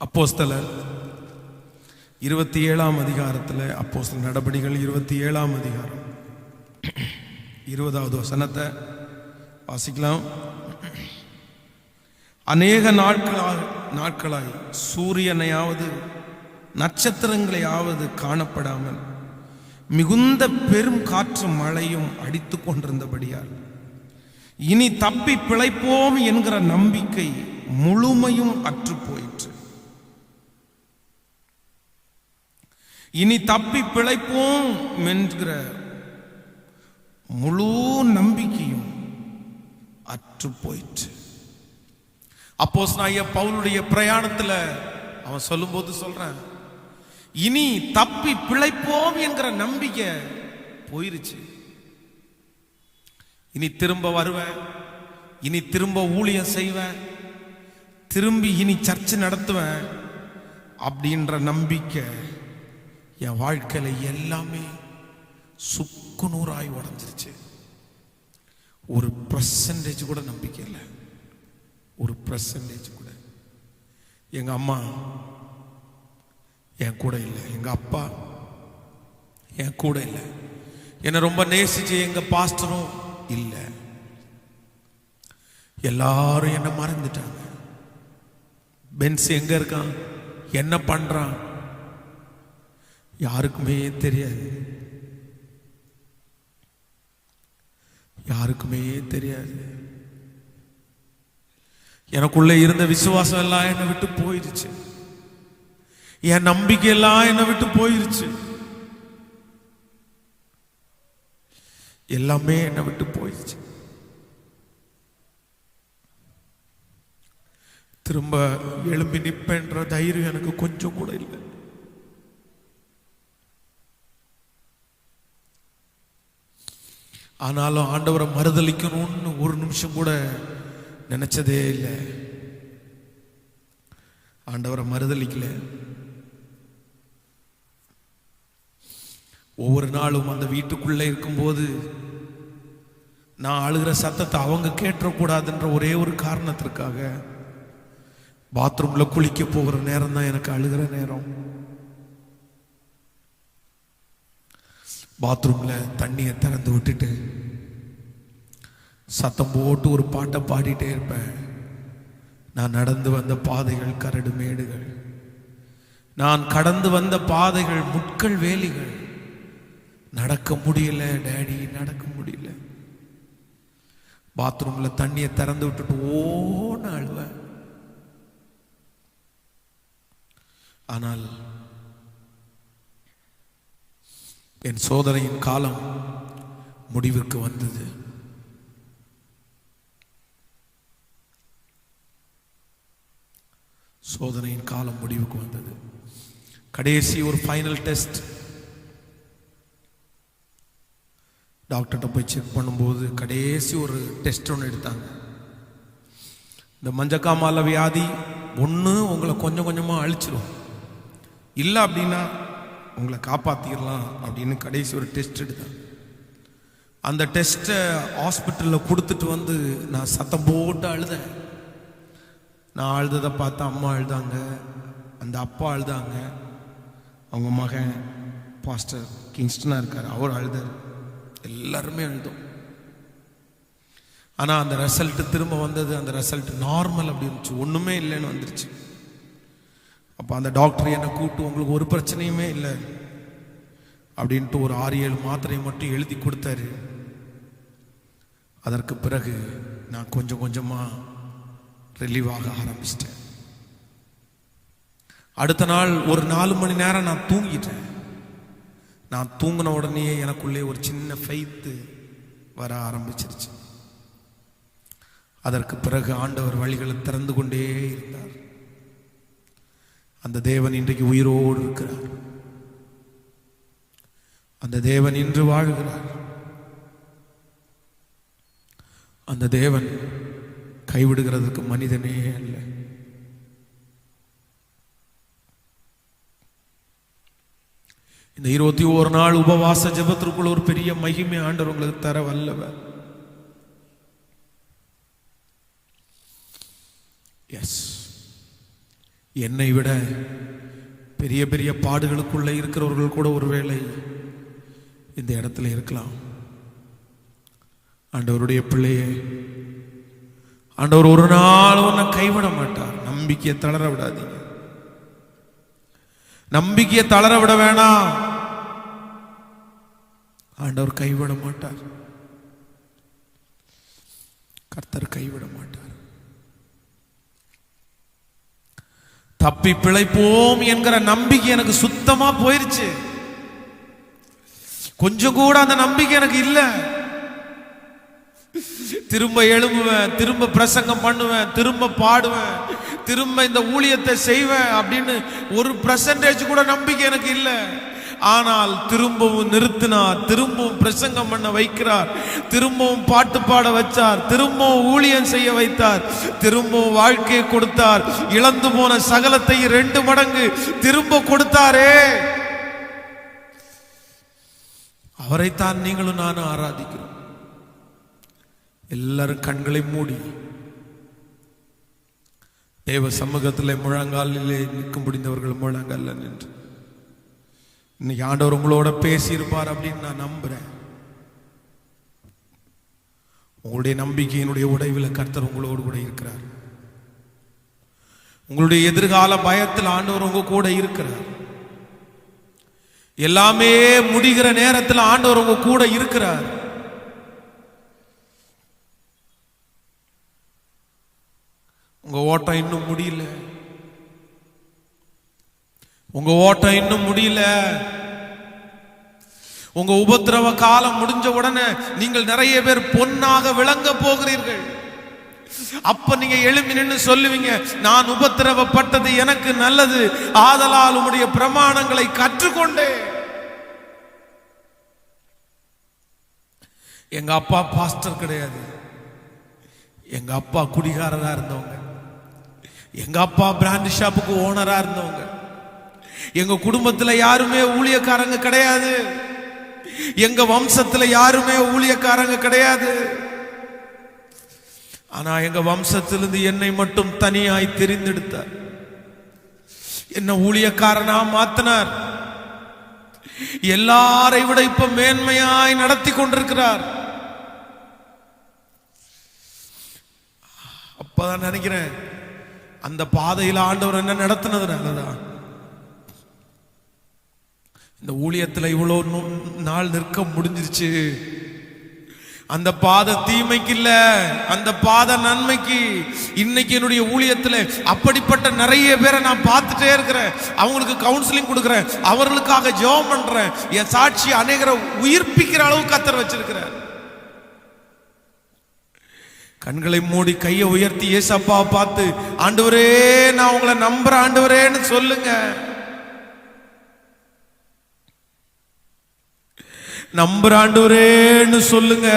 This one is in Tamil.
அப்போஸ்தலர். இருபத்தி ஏழாம் அதிகாரத்தில் அப்போஸ்தல நடபடிகள் இருபத்தி ஏழாம் அதிகாரம். இருபதாவது வசனத்தை வாசிக்கலாம். அநேக நாட்களாக நாட்களாய் சூரியனையாவது நட்சத்திரங்களையாவது காணப்படாமல் மிகுந்த பெரும் காற்று மழையும் அடித்து கொண்டிருந்தபடியால் இனி தப்பி பிழைப்போம் என்கிற நம்பிக்கை முழுமையும் அற்று போயிற்று இனி தப்பி பிழைப்போம் என்கிற முழு நம்பிக்கையும் அற்று போயிற்று. அப்போஸ் நான் பவுலுடைய பிரயாணத்தில் அவன் சொல்லும்போது சொல்றான் இனி தப்பி பிழைப்போம் என்கிற நம்பிக்கை போயிருச்சு. இனி திரும்ப வருவேன் இனி திரும்ப ஊழியம் செய்வேன் திரும்பி இனி சர்ச்சை நடத்துவேன் அப்படின்ற நம்பிக்கை என் வாழ்க்கையில் எல்லாமே சுக்கு நூறாய் உடஞ்சிருச்சு. ஒரு பர்சன்டேஜ் கூட நம்பிக்கை இல்லை. ஒரு பர்சன்டேஜ் கூட. எங்கள் அம்மா என் கூட இல்லை. எங்கள் அப்பா என் கூட இல்லை. என்னை ரொம்ப நேசிச்சு எங்கள் பாஸ்டரும் இல்லை. எல்லாரும் என்னை மறந்துட்டாங்க. பென்ஸ் எங்கே இருக்கான்? என்ன பண்ணுறான் யாருக்குமே தெரியாது. யாருக்குமே தெரியாது. எனக்குள்ள இருந்த விசுவாசம் எல்லாம் என்னை விட்டு போயிருச்சு. என் நம்பிக்கை எல்லாம் என்னை விட்டு போயிருச்சு. எல்லாமே என்னை விட்டு போயிருச்சு. திரும்ப எழும்பி நிற்பேன்ற தைரியம் எனக்கு கொஞ்சம் கூட இல்லை. ஆனாலும் ஆண்டவரை மறுதளிக்கணும்னு ஒரு நிமிஷம் கூட நினைச்சதே இல்லை. ஆண்டவரை மறுதளிக்கல. ஒவ்வொரு நாளும் அந்த வீட்டுக்குள்ளே இருக்கும்போது நான் அழுகிற சத்தத்தை அவங்க கேட்டக்கூடாதுன்ற ஒரே ஒரு காரணத்திற்காக பாத்ரூம்ல குளிக்க போகிற நேரம் தான் எனக்கு அழுகிற நேரம். பாத்ரூம்ல தண்ணியை திறந்து விட்டுட்டு சத்தம் போட்டு ஒரு பாட்டை பாடிட்டே இருப்பேன். நான் நடந்து வந்த பாதைகள் கரடு மேடுகள். நான் கடந்து வந்த பாதைகள் முட்கள் வேலிகள். நடக்க முடியல டேடி நடக்க முடியல. பாத்ரூம்ல தண்ணியை திறந்து விட்டுட்டு ஓன அழுவேன். ஆனால் என் சோதனையின் காலம் முடிவுக்கு வந்தது. சோதனையின் காலம் முடிவுக்கு வந்தது. கடைசி ஒரு ஃபைனல் டெஸ்ட் டாக்டர்கிட்ட போய் செக் பண்ணும்போது கடைசி ஒரு டெஸ்ட் ஒன்று எடுத்தாங்க. இந்த மஞ்சக்காமால வியாதி ஒன்று உங்களை கொஞ்சம் கொஞ்சமாக அழிச்சிடும் இல்லை அப்படின்னா உங்களை காப்பாற்றிடலாம் அப்படின்னு கடைசி ஒரு டெஸ்ட் எடுத்தேன். அந்த டெஸ்ட்டை ஹாஸ்பிட்டலில் கொடுத்துட்டு வந்து நான் சத்தம் போட்டு அழுதேன். நான் அழுததை பார்த்து அம்மா அழுதாங்க. அந்த அப்பா அழுதாங்க. அவங்க மகன் பாஸ்டர் கிங்ஸ்டனாக இருக்கார். அவர் அழுதார். எல்லாருமே அழுதோம். ஆனால் அந்த ரெசல்ட்டு திரும்ப வந்தது அந்த ரிசல்ட் நார்மல் அப்படி இருந்துச்சு. ஒன்றுமே இல்லைன்னு வந்துருச்சு. அப்போ அந்த டாக்டர் என்னை கூப்பிட்டு உங்களுக்கு ஒரு பிரச்சனையுமே இல்லை அப்படின்ட்டு ஒரு ஆறு ஏழு மாத்திரையை மட்டும் எழுதி கொடுத்தாரு. அதற்கு பிறகு நான் கொஞ்சம் கொஞ்சமாக ரிலீவ் ஆக ஆரம்பிச்சிட்டேன். அடுத்த நாள் ஒரு நாலு மணி நேரம் நான் தூங்கிட்டேன். நான் தூங்கின உடனே எனக்குள்ளே ஒரு சின்ன ஃபைத்து வர ஆரம்பிச்சிருச்சு. அதற்கு பிறகு ஆண்டவர் வழிகளை திறந்து கொண்டே அந்த தேவன் இன்றைக்கு உயிரோடு இருக்கிறார். அந்த தேவன் இன்று வாழ்கிறார். அந்த தேவன் கைவிடுகிறதுக்கு மனிதனே அல்ல. இந்த இருபத்தி ஒரு நாள் உபவாச ஜெபத்திற்குள்ள ஒரு பெரிய மகிமை ஆண்டவர் உங்களுக்கு தர வல்லவர். எஸ் என்னை விட பெரிய பெரிய பாடுகளுக்குள்ளே இருக்கிறவர்கள் கூட ஒருவேளை இந்த இடத்துல இருக்கலாம். ஆண்டவருடைய பிள்ளையே ஆண்டவர் ஒரு நாள் உன்னை கைவிட மாட்டார். நம்பிக்கையை தளர விடாதீங்க. நம்பிக்கையை தளர விட வேணாம். ஆண்டவர் கைவிட மாட்டார். கர்த்தர் கைவிட மாட்டார். தப்பி பிழைப்போம் என்கிற நம்பிக்கை எனக்கு சுத்தமா போயிருச்சு. கொஞ்சம் கூட அந்த நம்பிக்கை எனக்கு இல்லை. திரும்ப எழும்புவேன் திரும்ப பிரசங்கம் பண்ணுவேன் திரும்ப பாடுவேன் திரும்ப இந்த ஊழியத்தை செய்வேன் அப்படின்னு ஒரு பிரசன்டேஜ் கூட நம்பிக்கை எனக்கு இல்லை. ஆனால் திரும்பவும் நிறுத்தினார் திரும்பவும் பிரசங்கம் பண்ண வைக்கிறார் திரும்பவும் பாட்டு பாட வச்சார் திரும்பவும் ஊழியம் செய்ய வைத்தார் திரும்பவும் வாழ்க்கையை கொடுத்தார். இழந்து போன சகலத்தை ரெண்டு மடங்கு திரும்ப கொடுத்தாரே. அவரைத்தான் நீங்களும் நானும் ஆராதிக்கிறோம். எல்லாரும் கண்களை மூடி. தேவ சமூகத்தில் முழங்காலிலே நிற்க முடிந்தவர்கள் முழங்கால நின்று. இன்னைக்கு ஆண்டவர் உங்களோட பேசியிருப்பார் அப்படின்னு நான் நம்புறேன். உங்களுடைய நம்பிக்கையினுடைய உடைவில் கர்த்தர் உங்களோடு கூட இருக்கிறார். உங்களுடைய எதிர்கால பயத்தில் ஆண்டவர் உங்க கூட இருக்கிறார். எல்லாமே முடிகிற நேரத்தில் ஆண்டவர் உங்க கூட இருக்கிறார். உங்க ஓட்டம் இன்னும் முடியல. உங்க ஓட்டம் இன்னும் முடியல. உங்க உபத்திரவ காலம் முடிஞ்ச உடனே நீங்கள் நிறைய பேர் பொன்னாக விளங்க போகிறீர்கள். அப்ப நீங்க எழுப்பி நின்று சொல்லுவீங்க நான் உபத்திரவப்பட்டது எனக்கு நல்லது ஆதலால் உடைய பிரமாணங்களை கற்றுக்கொண்டேன். எங்க அப்பா பாஸ்டர் கிடையாது. எங்க அப்பா குடிகாரரா இருந்தவங்க. எங்க அப்பா பிராண்ட் ஷாப்புக்கு ஓனரா இருந்தவங்க. எங்க குடும்பத்துல யாருமே ஊழியக்காரங்க கிடையாது. எங்க வம்சத்துல யாருமே ஊழியக்காரங்க கிடையாது. ஆனா எங்க வம்சத்திலிருந்து என்னை மட்டும் தனியாய் தெரிந்தெடுத்தார். என்ன ஊழியக்காரனா மாத்தினார். எல்லாரை விட இப்ப மேன்மையாய் நடத்தி கொண்டிருக்கிறார். அப்பதான் நினைக்கிறேன் அந்த பாதையில் ஆண்டவர் என்ன நடத்தினதுனாலதான். இந்த ஊழியத்தில் இவ்வளோ நாள் நிற்க முடிஞ்சிருச்சு. அந்த பாதை தீமைக்கு இல்ல அந்த பாதை நன்மைக்கு இன்னைக்கு என்னுடைய ஊழியத்துல அப்படிப்பட்ட நிறைய பேரை நான் பார்த்துட்டே இருக்கிறேன். அவங்களுக்கு கவுன்சிலிங் கொடுக்குறேன். அவர்களுக்காக ஜெபம் பண்றேன். என் சாட்சி அநேகரை உயிர்ப்பிக்கிற அளவு கத்தர் வச்சிருக்கிறேன் கண்களை மூடி கையை உயர்த்தி ஏசப்பா பார்த்து ஆண்டவரே நான் உங்களை நம்புற ஆண்டவரேன்னு சொல்லுங்க. நம்புற சொல்லுங்க.